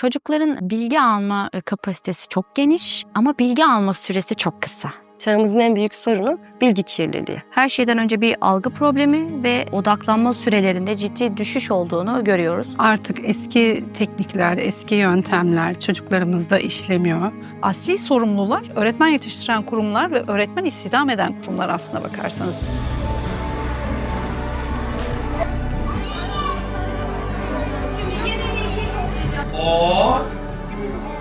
Çocukların bilgi alma e, kapasitesi çok geniş ama bilgi alma süresi çok kısa. Çağımızın en büyük sorunu bilgi kirliliği. Her şeyden önce bir algı problemi ve odaklanma sürelerinde ciddi düşüş olduğunu görüyoruz. Artık eski teknikler, eski yöntemler çocuklarımızda işlemiyor. Asli sorumlular öğretmen yetiştiren kurumlar ve öğretmen istihdam eden kurumlar aslına bakarsanız. On.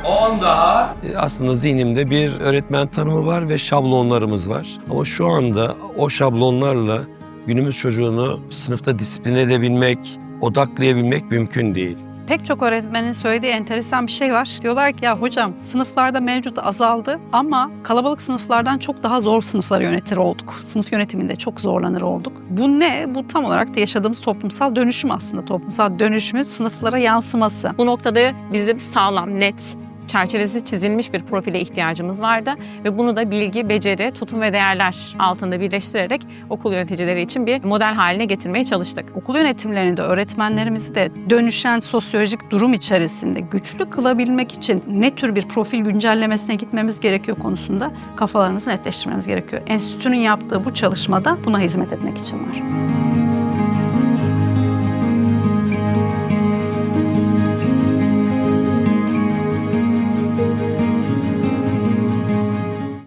On daha. E, Aslında zihnimde bir öğretmen tanımı var ve şablonlarımız var. Ama şu anda o şablonlarla günümüz çocuğunu sınıfta disipline edebilmek, odaklayabilmek mümkün değil. Pek çok öğretmenin söylediği enteresan bir şey var. Diyorlar ki ya hocam sınıflarda mevcut azaldı ama kalabalık sınıflardan çok daha zor sınıfları yönetir olduk. Sınıf yönetiminde çok zorlanır olduk. Bu ne? Bu tam olarak da yaşadığımız toplumsal dönüşüm aslında. Toplumsal dönüşümün sınıflara yansıması. Bu noktada bizim sağlam, net, çerçevesi çizilmiş bir profile ihtiyacımız vardı ve bunu da bilgi, beceri, tutum ve değerler altında birleştirerek okul yöneticileri için bir model haline getirmeye çalıştık. Okul yönetimlerinde öğretmenlerimizi de dönüşen sosyolojik durum içerisinde güçlü kılabilmek için ne tür bir profil güncellemesine gitmemiz gerekiyor konusunda kafalarımızı netleştirmemiz gerekiyor. Enstitünün yaptığı bu çalışmada buna hizmet etmek için var.